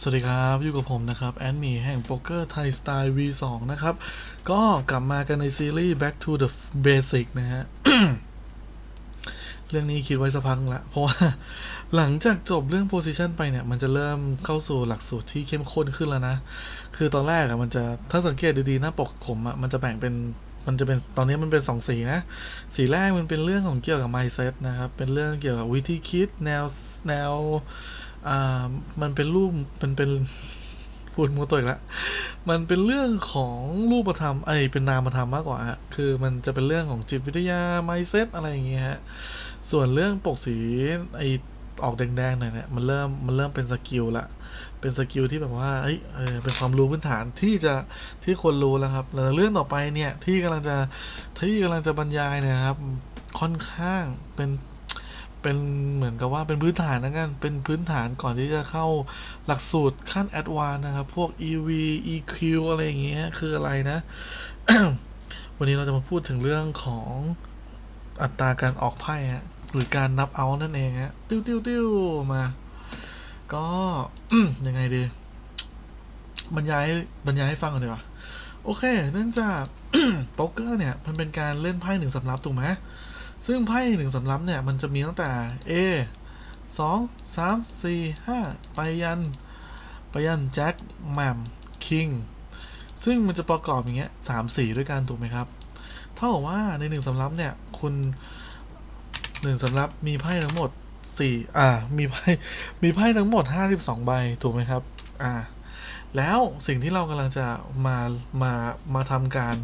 สวัสดีครับ อยู่กับผมนะครับ แอนมี่แห่งโป๊กเกอร์ไทยสไตล์ V2 นะครับ ก็กลับมากันในซีรีส์ Back to the Basic นะฮะ เรื่องนี้คิดไว้สักพักละ เพราะว่าหลังจากจบเรื่อง Position ไปเนี่ย มันจะเริ่มเข้าสู่หลักสูตรที่เข้มข้นขึ้นแล้วนะ คือตอนแรกอะมันจะถ้าสังเกตดีๆ หน้าปกผมอะมันจะแบ่งเป็น มันจะเป็นตอนนี้มันเป็นสองสีนะ สีแรกมันเป็นเรื่องของเกี่ยวกับ mindset นะครับ เป็นเรื่องเกี่ยวกับวิธีคิดแนวแนวอ่ามันเป็นรูปมันเป็นพูดมัวตัวอีกแล้วมันเป็นเรื่องของรูปธรรมไอเป็นนามธรรมมากกว่าฮะคือมันจะเป็นเรื่องของจิตวิทยา mindset อะไรอย่างเงี้ยฮะส่วนเรื่องปกสีไอออกแดงๆหน่อยเนี่ยมันเริ่มมันเริ่มเป็นสกิลละ เป็นสกิลที่แบบว่าเอ้ยเออเป็นความรู้พื้นฐานที่จะที่ควรรู้แล้วครับแล้วเรื่องต่อไปเนี่ยที่กำลังจะที่กำลังจะบรรยายเนี่ยครับ ค่อนข้างเป็นเป็นเหมือนกับว่าเป็นพื้นฐานนะกันเป็นพื้นฐานก่อนที่จะเข้าหลักสูตรขั้นแอดวานนะครับ พวก EV EQ อะไรอย่างเงี้ยคืออะไรนะ วันนี้เราจะมาพูดถึงเรื่องของอัตราการออกไพ่ฮะหรือการนับเอานั่นเองฮะ ติ้วติ้วติ้วมา ก็ยังไงดีบรรยายบรรยายให้ฟังก่อนดีกว่าโอเค เนื่องจากโป๊กเกอร์เนี่ย มันเป็นการเล่นไพ่หนึ่งสำรับถูกไหมซึ่งไพ่หนึ่งสำรับเนี่ย มันจะมีตั้งแต่ A สองสามสี่ห้าไปยัน ไปยันแจ็คแมมคิงซึ่งมันจะประกอบอย่างเงี้ยสามสีด้วยกันถูกไหมครับ เท่ากับว่าในหนึ่งสำรับเนี่ย คุณหนึ่งสำรับมีไพ่ทั้งหมด สี่อ่า มีไพ่ มีไพ่ทั้งหมดห้าสิบสองใบ ถูกไหมครับ อ่า แล้วสิ่งที่เรากำลังจะมา มา มาทำการ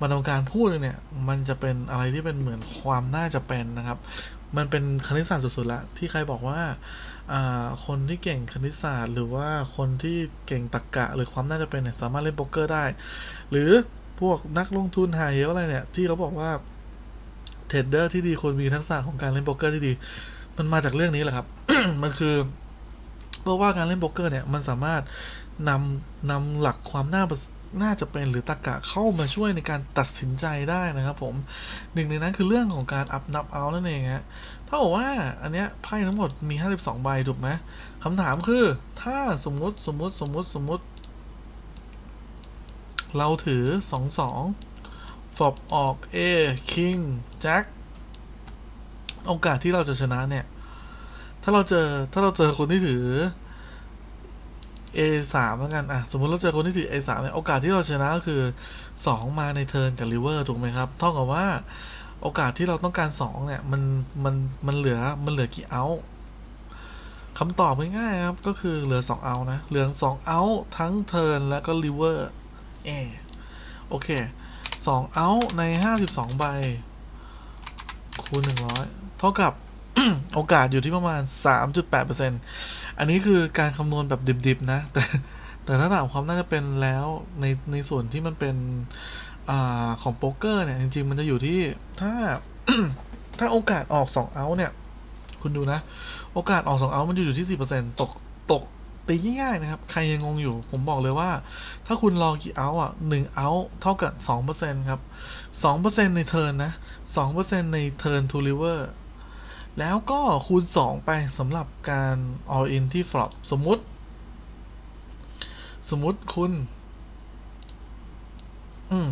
มาทำการพูดเนี่ย มันจะเป็นอะไรที่เป็นเหมือนความน่าจะเป็นนะครับ มันเป็นคณิตศาสตร์สุดๆละ ที่ใครบอกว่า อ่า คนที่เก่งคณิตศาสตร์ หรือว่าคนที่เก่งตรรกะหรือความน่าจะเป็นเนี่ย สามารถเล่นโป๊กเกอร์ได้ หรือพวกนักลงทุนหายเยอะอะไรเนี่ย ที่เขาบอกว่าเทรดเดอร์ที่ดีควรมีทักษะของการเล่นโป๊กเกอร์ที่ดี มันมาจากเรื่องนี้แหละครับ มันคือเพราะว่าการเล่นโป๊กเกอร์เนี่ยมันสามารถนำนำหลักความน่าน่าจะเป็นหรือตรรกะเข้ามาช่วยในการตัดสินใจได้นะครับผมหนึ่งในนั้นคือเรื่องของการอัพนับเอานั่นเองฮะเท่ากับว่าอันเนี้ยไพ่ทั้งหมดมี 52 ใบถูกไหมคำถามคือ ถ้าสมมุติสมมุติสมมุติสมมุติ เราถือ 2 2ฟอบออก A King Jack โอกาสที่เราจะชนะเนี่ย ถ้าเราเจอถ้าเราเจอคนที่ถือ A สามแล้วกันอะสมมติเราเจอคนที่ถือ A สามเนี่ยโอกาสที่เราชนะก็คือสองมาในเทิร์นกับริเวอร์ถูกไหมครับ เท่ากับว่าโอกาสที่เราต้องการสองเนี่ย มันมันมันเหลือมันเหลือกี่เอาคำตอบง่ายๆครับ ก็คือเหลือ 2 เอานะ เหลือ 2 เอาทั้งเทิร์นแล้วก็ริเวอร์เอโอเค 2 เอาใน 52 ใบคูณ100 เท่ากับโอกาสอยู่ที่ประมาณ 3.8%อันนี้คือการคำนวณแบบดิบๆ นะ แต่แต่ถ้าถามความน่าจะเป็นแล้วในในส่วนที่มันเป็นอของโป๊กเกอร์เนี่ย จริงๆ มันจะอยู่ที่ถ้าถ้าโอกาสออก 2 เอาเนี่ย คุณดูนะ โอกาสออก 2 เอามันอยู่ที่ 4%ตกตกตีง่ายๆนะครับ ใครยังงงอยู่ ผมบอกเลยว่า ถ้าคุณรอกี่เอาอะ1เอาเท่ากับ2%ครับ2%ในเทิร์นนะ2%ในเทิร์นทูริเวอร์ แล้วก็คูณ 2 ไปสำหรับการ all in ที่ flop สมมุติ สมมุติคุณ อืม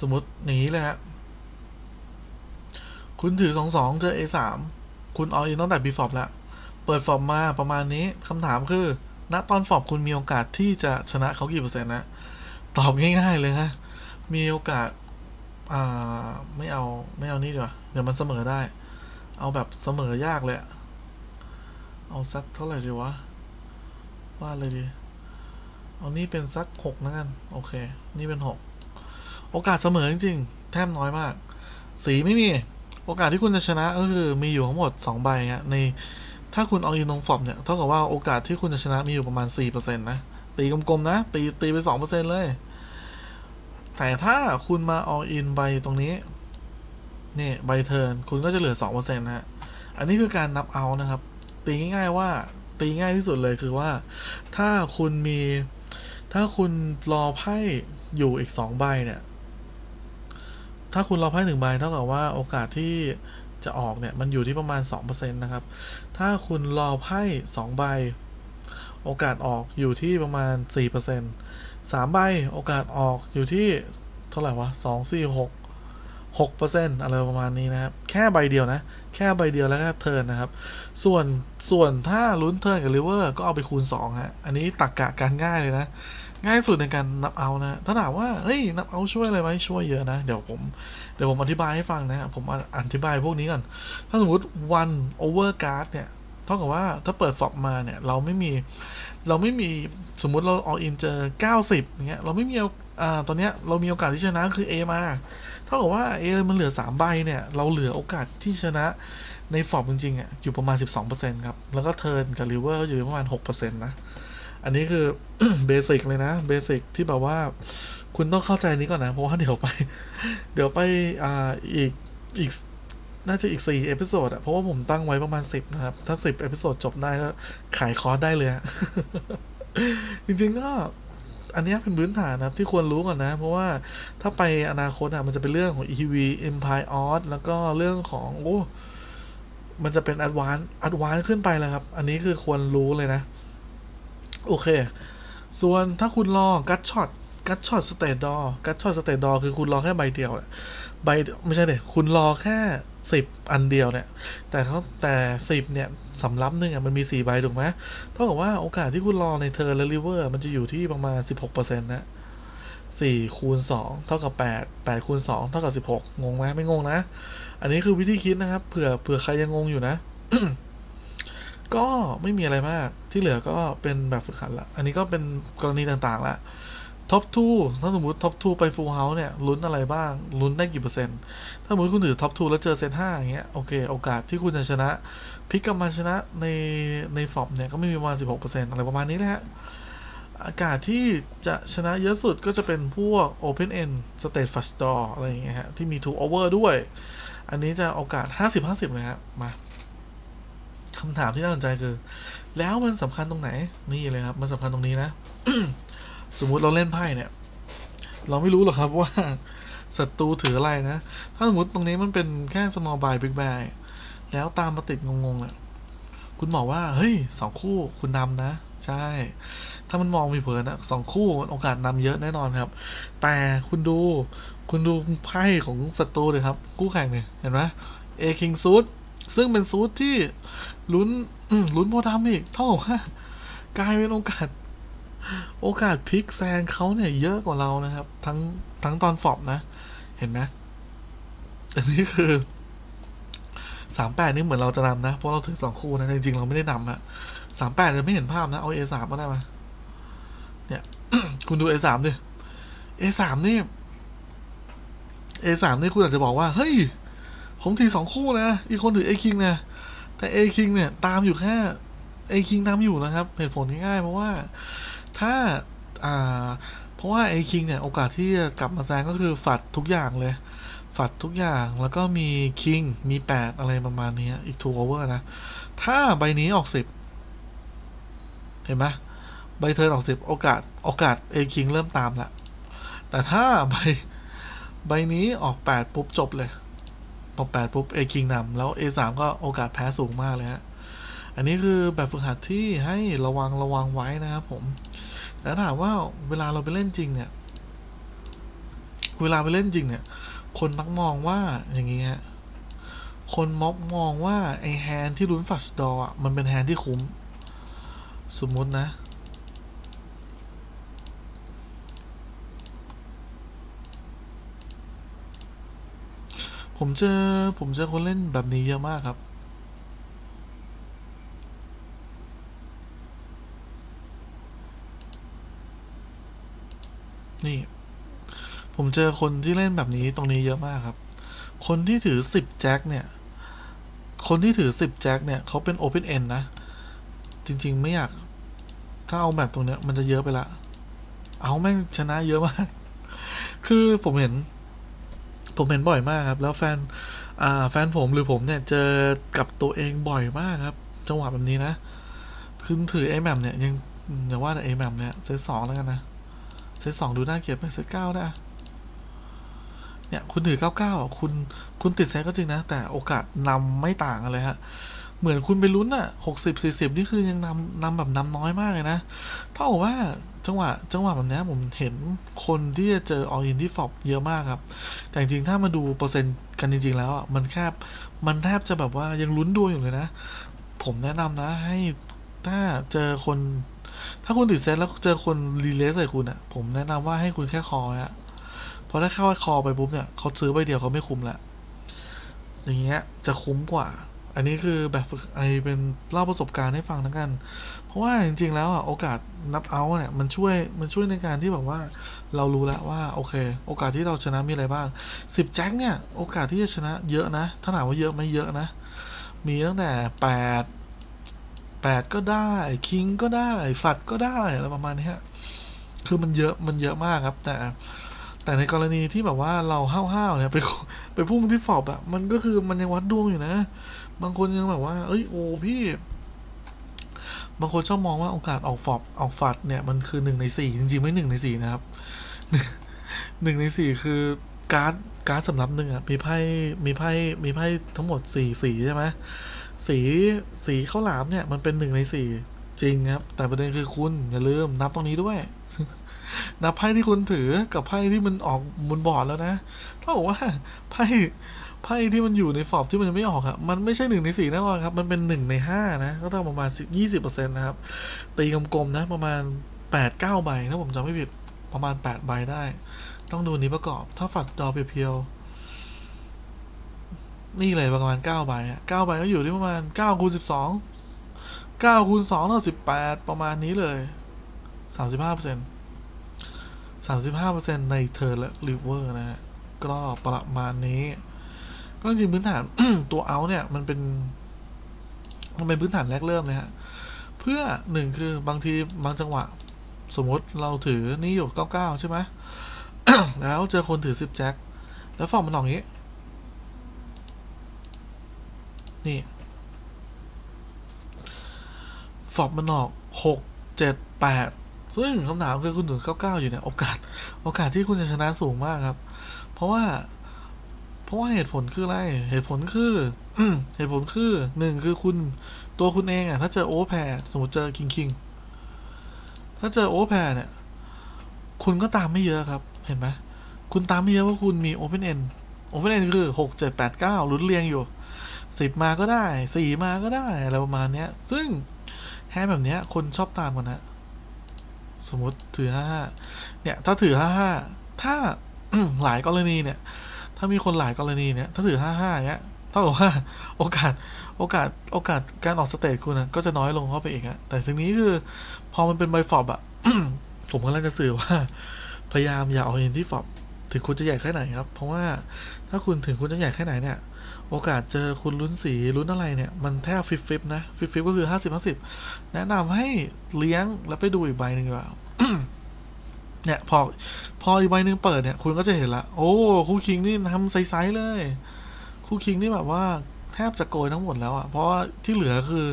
สมมติอย่างนี้เลยฮะ คุณถือ 2 2 เจอ A 3 คุณ all in ตั้งแต่ B flop แล้ว เปิด flop มาประมาณนี้คำถามคือ ณ ตอน flop คุณมีโอกาสที่จะชนะเขากี่เปอร์เซ็นต์นะ ตอบง่าย ๆ เลยฮะ มีโอกาส อ่า ไม่เอา ไม่เอานี่ดีกว่า เดี๋ยวมันเสมอได้ เอาแบบเสมอยากเลยเอาสักเท่าไหร่ดีวะว่าเลยดี เอานี่เป็นสักหกนะกัน โอเค นี่เป็นหกโอกาสเสมอจริงๆ แทบน้อยมาก สีไม่มี โอกาสที่คุณจะชนะก็คือมีอยู่ทั้งหมด 2 ใบฮะในถ้าคุณเอาอินงฟอมเนี่ย เท่ากับว่าโอกาสที่คุณจะชนะมีอยู่ประมาณ 4%นะ ตีกลมๆนะ ตีตีไป 2%เลย แต่ถ้าคุณมา all in ใบตรงนี้ นี่ใบเทิร์นคุณก็จะเหลือ2%นะฮะ อันนี้คือการนับเอานะครับ ตีง่ายๆว่าตีง่ายที่สุดเลยคือว่า ถ้าคุณมี ถ้าคุณรอไพ่อยู่อีก2ใบเนี่ย ถ้าคุณรอไพ่หนึ่งใบเท่ากับว่าโอกาสที่จะออกเนี่ย มันอยู่ที่ประมาณ 2%นะครับ ถ้าคุณรอไพ่2ใบ โอกาสออกอยู่ที่ประมาณสี่เปอร์เซ็นต์สามใบ โอกาสออกอยู่ที่เท่าไหร่วะสอง สี่หกเปอร์เซ็นต์อะไรประมาณนี้นะครับ แค่ใบเดียวนะ แค่ใบเดียวแล้วก็เทิร์นนะครับ ส่วนส่วนถ้าลุ้นเทิร์นกับริเวอร์ก็เอาไปคูณ2ฮะอันนี้ตักกะการง่ายเลยนะ ง่ายสุดในการนับเอานะ ถ้าถามว่าเฮ้ยนับเอาช่วยอะไรไหมช่วยเยอะนะ เดี๋ยวผมเดี๋ยวผมอธิบายให้ฟังนะผมอธิบายพวกนี้ก่อน ถ้าสมมติ one over card เนี่ยเท่ากับว่าถ้าเปิดฟอบมาเนี่ยเราไม่มีเราไม่มีสมมุติเราออกอินเจอ90อย่างเงี้ยเราไม่มีอ่าตอนเนี้ยเรามีโอกาสที่ชนะคือ A มา เท่ากับว่า A มันเหลือ 3 ใบเนี่ย เราเหลือโอกาสที่ชนะในฟอบจริงๆอะอยู่ประมาณ 12%ครับ แล้วก็เทิร์นกับริเวอร์อยู่ประมาณ 6%นะ อันนี้คือเบสิกเลยนะเบสิกที่แบบว่าคุณต้องเข้าใจนี้ก่อนนะ เพราะว่าเดี๋ยวไป เดี๋ยวไปอ่าอีกอีกน่าจะอีก 4 เอพิโซดอะเพราะว่าผมตั้งไว้ประมาณ 10 นะครับ ถ้า 10 เอพิโซดจบได้ก็ขายคอร์สได้เลยอะจริงๆก็ อันนี้เป็นพื้นฐานนะครับที่ควรรู้ก่อนนะ เพราะว่าถ้าไปอนาคตอะมันจะเป็นเรื่องของ EV Empire Art แล้วก็เรื่องของโอ้มันจะเป็น Advance Advance ขึ้นไปแล้วครับ อันนี้คือควรรู้เลยนะ โอเค ส่วนถ้าคุณรอกัดช็อต กัดช็อตสเตตดอกัดช็อตสเตตดอคือคุณรอแค่ใบเดียวอะใบไม่ใช่เด็คุณรอแค่สิบอันเดียวเนี่ย แต่เขาแต่สิบเนี่ยสำรับหนึ่งอะมันมีสี่ใบถูกไหมเท่ากับว่าโอกาสที่คุณรอในเทอร์และริเวอร์มันจะอยู่ที่ประมาณสิบหกเปอร์เซ็นต์นะสี่คูณสองเท่ากับแปดแปดคูณสองเท่ากับสิบหกงงไหมไม่งงนะ อันนี้คือวิธีคิดนะครับเผื่อเผื่อใครยังงงอยู่นะก็ไม่มีอะไรมากที่เหลือก็เป็นแบบฝึกหัดละ อันนี้ก็เป็นกรณีต่างๆละ ท็อปทูถ้าสมมติท็อปทูไปฟูลเฮาส์เนี่ยลุ้นอะไรบ้างลุ้นได้กี่เปอร์เซ็นต์ ถ้าสมมติคุณถือท็อปทูแล้วเจอเซตห้าอย่างเงี้ยโอเค โอกาสที่คุณจะชนะพิกกลับมาชนะในในฟอปเนี่ยก็ไม่มีประมาณสิบหกเปอร์เซ็นต์อะไรประมาณนี้แหละฮะอากาศที่จะชนะเยอะสุดก็จะเป็นพวก Open End State Fast Door อะไรอย่างเงี้ยฮะ ที่มี Two Over ด้วย อันนี้จะโอกาส 50-50 เลยครับมาคำถามที่น่าสนใจคือ แล้วมันสำคัญตรงไหน นี่เลยครับ มันสำคัญตรงนี้นะ สมมุติเราเล่นไพ่เนี่ย เราไม่รู้หรอกครับว่าศัตรูถืออะไรนะ ถ้าสมมติตรงนี้มันเป็นแค่ small buy big buy แล้วตามมาติดงงๆอะคุณบอกว่า เฮ้ยสองคู่คุณนำนะ ใช่ ถ้ามันมองมีเผินนะสองคู่มันโอกาสนำเยอะแน่นอนครับ แต่คุณดู คุณดูไพ่ของศัตรูเลยครับ คู่แข่งเนี่ย เห็นไหมเอคิงซูดซึ่งเป็นซูดที่ลุ้นลุ้นโพธิ์ดำอีก เท่ากับว่ากลายเป็นโอกาส โอกาสพลิกแซงเขาเนี่ยเยอะกว่าเรานะครับ ทั้งทั้งตอนฟอบนะ เห็นไหมอันนี้คือสามแปดนี่เหมือนเราจะนำนะ เพราะเราถือสองคู่นะ จริงๆ เราไม่ได้นำอะสามแปดจะไม่เห็นภาพนะ เอา A สามก็ได้มา เนี่ย คุณดู A สามดิ A สามนี่ A สามนี่คุณอาจจะบอกว่า เฮ้ย ผมถือสองคู่นะ อีกคนถือ A King นะ แต่ A King เนี่ย ตามอยู่แค่ A King นำอยู่นะครับ เหตุผลง่ายๆเพราะว่า ถ้าอ่าเพราะว่า A King เนี่ย โอกาสที่จะกลับมาแซงก็คือฝัดทุกอย่างเลย ฝัดทุกอย่างแล้วก็มี King มี 8 อะไรประมาณนี้อีก2 over นะ ถ้าใบนี้ออก 10 เห็นไหมใบเทิร์นออก 10 โอกาสโอกาส A King เริ่มตามละแต่ถ้าใบใบนี้ออก 8 ปุ๊บ จบเลยพอ8ปุ๊บ A King นำแล้ว A 3 ก็โอกาสแพ้สูงมากเลยฮะอันนี้คือแบบฝึกหัดที่ให้ระวังระวังไว้นะครับผม แต่ถามว่าเวลาเราไปเล่นจริงเนี่ย เวลาไปเล่นจริงเนี่ย คนมักมองว่าอย่างนี้ฮะคนมักมองว่า ไอแฮนด์ที่ลุ้นฟัสดอร์อะ มันเป็นแฮนด์ที่คุ้ม สมมุตินะ ผมเจอ ผมเจอคนเล่นแบบนี้เยอะมากครับ นี่ ผมเจอคนที่เล่นแบบนี้ตรงนี้เยอะมากครับ คนที่ถือสิบแจ็คเนี่ย คนที่ถือสิบแจ็คเนี่ยเขาเป็น Open End นนะ จริงๆไม่อยาก ถ้าเอาแบบตรงเนี้ยมันจะเยอะไปละ เอาแม่งชนะเยอะมาก คือผมเห็น ผมเห็นบ่อยมากครับ แล้วแฟน อ่า แฟนผมหรือผมเนี่ยเจอกับตัวเองบ่อยมากครับ จังหวะแบบนี้นะ คือถือไอ้แมมเนี่ยยังอย่าว่าแต่ไอ้แมมเนี่ยเซตสองแล้วกันนะเซตสองดูน่าเกลียดไหมเซตเก้าได้อะ เนี่ยคุณถือเก้าเก้าคุณคุณติดเซตก็จริงนะ แต่โอกาสนำไม่ต่างกันเลยฮะ เหมือนคุณไปลุ้นอะหกสิบสี่สิบนี่คือยังนำนำแบบนำน้อยมากเลยนะ เท่ากับว่าจังหวะจังหวะแบบนี้ผมเห็นคนที่จะเจออ l อินที่ฟอบเยอะมากครับ แต่จริงๆถ้ามาดูเปอร์เซ็นต์กันจริง ๆ แล้วอะมันแคบมันแทบจะแบบว่ายังลุ้นดวงอยู่เลยนะ ผมแนะนำนะให้ถ้าเจอคน ถ้าคุณติดเซตแล้วเจอคนรีเลสใส่คุณอะผมแนะนำว่าให้คุณแค่คอยฮะ พราะถ้าเข้าคอไปปุ๊บเนี่ยเขาซื้อใบเดียวเขาไม่คุ้มละอย่างเงี้ยจะคุ้มกว่า อันนี้คือแบบฝึกไอเป็นเล่าประสบการณ์ให้ฟังแล้วกัน เพราะว่าจริง ๆ แล้วอะโอกาสนับเอาเนี่ยมันช่วยมันช่วยในการที่แบบว่าเรารู้แล้วว่าโอเค โอกาสที่เราชนะมีอะไรบ้างสิบแจ็คเนี่ยโอกาสที่จะชนะเยอะนะ ถ้าถามว่าเยอะไหมเยอะนะ มีตั้งแต่แปดแปดก็ได้ คิงก็ได้ ฝัดก็ได้อะไรประมาณนี้ฮะคือมันเยอะมันเยอะมากครับแต่ แต่ในกรณีที่แบบว่าเราห้าวๆเนี่ยไปไปพุ่งที่ฟอบอะมันก็คือมันยังวัดดวงอยู่นะ บางคนยังแบบว่า เอ้ยโอ้พี่ บางคนชอบมองว่าโอกาสออกฟอบออกฝัดเนี่ยมันคือหนึ่งในสี่จริงๆไม่หนึ่งในสี่นะครับหนึ่งในสี่คือการ์ดการ์ดสำรับหนึ่งอะมีไพ่มีไพ่มีไพ่ทั้งหมดสี่สีใช่ไหมสีสีข้าวหลามเนี่ยมันเป็นหนึ่งในสี่จริงครับ แต่ประเด็นคือคุณอย่าลืมนับตรงนี้ด้วย นับไพ่ที่คุณถือกับไพ่ที่มันออกบนบอร์ดแล้วนะเท่ากับว่าไพ่ไพ่ที่มันอยู่ในฟอบที่มันยังไม่ออกอะมันไม่ใช่หนึ่งในสี่แน่นอนครับ มันเป็นหนึ่งในห้านะก็ต้องประมาณยี่สิบเปอร์เซ็นต์นะครับ ตีกลมๆนะ ประมาณแปดเก้าใบถ้าผมจำไม่ผิดประมาณแปดใบได้ ต้องดูนี้ประกอบ ถ้าฝัดดอเพียวๆนี่เลยประมาณเก้าใบเก้าใบก็อยู่ที่ประมาณเก้าคูณสิบสองเก้าคูณสองเท่าสิบแปดประมาณนี้เลยสามสิบห้าเปอร์เซ็นต์ สามสิบห้าเปอร์เซ็นต์ในเทอร์และริเวอร์นะฮะก็ประมาณนี้ ก็จริงพื้นฐานตัวเอาเนี่ย มันเป็น มันเป็นพื้นฐานแรกเริ่มเลยฮะ เพื่อหนึ่งคือบางทีบางจังหวะ สมมติเราถือนี่อยู่เก้าเก้าใช่ไหมแล้วเจอคนถือสิบแจ็ค แล้วฟอร์มมันออกอย่างนี้ นี่ฟอร์มมันออกหกเจ็ดแปด ซึ่งคำถามคือคุณถือเก้าเก้าอยู่เนี่ยโอกาสโอกาสที่คุณจะชนะสูงมากครับ เพราะว่า เพราะว่าเหตุผลคืออะไร เหตุผลคือเหตุผลคือหนึ่งคือคุณตัวคุณเองอะถ้าเจอโอแพรสมมติเจอคิงคิงถ้าเจอโอแพรเนี่ย คุณก็ตามไม่เยอะครับเห็นไหมคุณตามไม่เยอะเพราะคุณมีโอเพนเอ็นโอเพนเอ็นคือหกเจ็ดแปดเก้าลุ้นเรียงอยู่สิบมาก็ได้สี่มาก็ได้อะไรประมาณเนี้ย ซึ่งแฮนแบบเนี้ยคนชอบตามกันนะ สมมติถือห้าห้าเนี่ย ถ้าถือห้าห้าถ้าหลายกรณีเนี่ย ถ้ามีคนหลายกรณีเนี่ย ถ้าถือห้าห้าเนี้ยเท่ากับว่าโอกาสโอกาสโอกาสการออกสเตจคุณนะก็จะน้อยลงเข้าไปอีกอะแต่ทีนี้คือพอมันเป็นใบฟอบอะผมกำลังจะสื่อว่า พยายามอย่าเอาเอ็นที่ฟอบ ถึงคุณจะใหญ่แค่ไหนครับ เพราะว่าถ้าคุณถึงคุณจะใหญ่แค่ไหนเนี่ย โอกาสเจอคุณลุ้นสีลุ้นอะไรเนี่ย มันแทบฟิฟฟินะฟิฟฟิก็คือห้าสิบห้าสิบแนะนำให้เลี้ยงแล้วไปดูอีกใบหนึ่งดีกว่าเนี่ยพอพออีกใบหนึ่งเปิดเนี่ย คุณก็จะเห็นละ โอ้คู่คิงนี่ทำไซส์เลย คู่คิงนี่แบบว่าแทบจะโกยทั้งหมดแล้วอะ่ะเพราะว่าที่เหลือคือ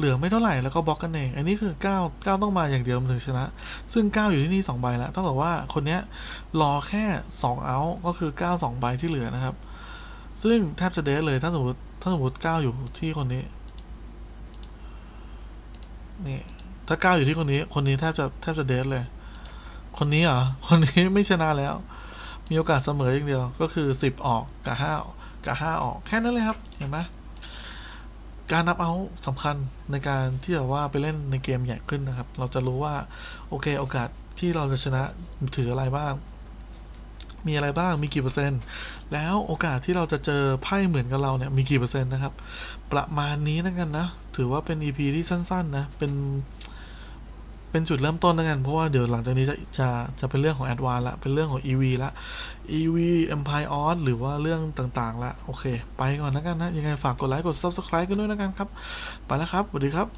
เหลือไม่เท่าไหร่แล้วก็บล็อกกันเอง อันนี้คือ9 9ต้องมาอย่างเดียวมันถึงชนะ ซึ่ง 9 อยู่ที่นี่2ใบแล้วต้องบอกว่าคนเนี้ยรอแค่2เอาท์ก็คือ 9 2ใบที่เหลือนะครับ ซึ่งแทบจะเดทเลยถ้าสมมติถ้าสมมติ9อยู่ที่คนนี้นี่ถ้า9อยู่ที่คนนี้ คนนี้แทบจะแทบจะเดทเลย คนนี้เหรอ คนนี้ไม่ชนะแล้ว มีโอกาสเสมออย่างเดียว ก็คือ10ออกกับ5กับ5ออกแค่นั้นเลยครับ เห็นไหม การนับเอาสำคัญในการที่แบบว่าไปเล่นในเกมใหญ่ขึ้นนะครับ เราจะรู้ว่า โอเคโอกาสที่เราจะชนะถืออะไรบ้าง มีอะไรบ้างมีกี่เปอร์เซ็นต์ แล้วโอกาสที่เราจะเจอไพ่เหมือนกับเราเนี่ยมีกี่เปอร์เซ็นต์นะครับ ประมาณนี้นั่นกันนะ ถือว่าเป็น EP ที่สั้นๆนะเป็น เป็นจุดเริ่มต้นนะกัน เพราะว่าเดี๋ยวหลังจากนี้จะจะจะเป็นเรื่องของแอดวานละ เป็นเรื่องของ EV ละ EV Empire on หรือว่าเรื่องต่างๆละ โอเค ไปก่อนนะกันนะ ยังไงฝากกดไลค์ กด Subscribe กันด้วยนะกันครับ ไปแล้วครับ สวัสดีครับ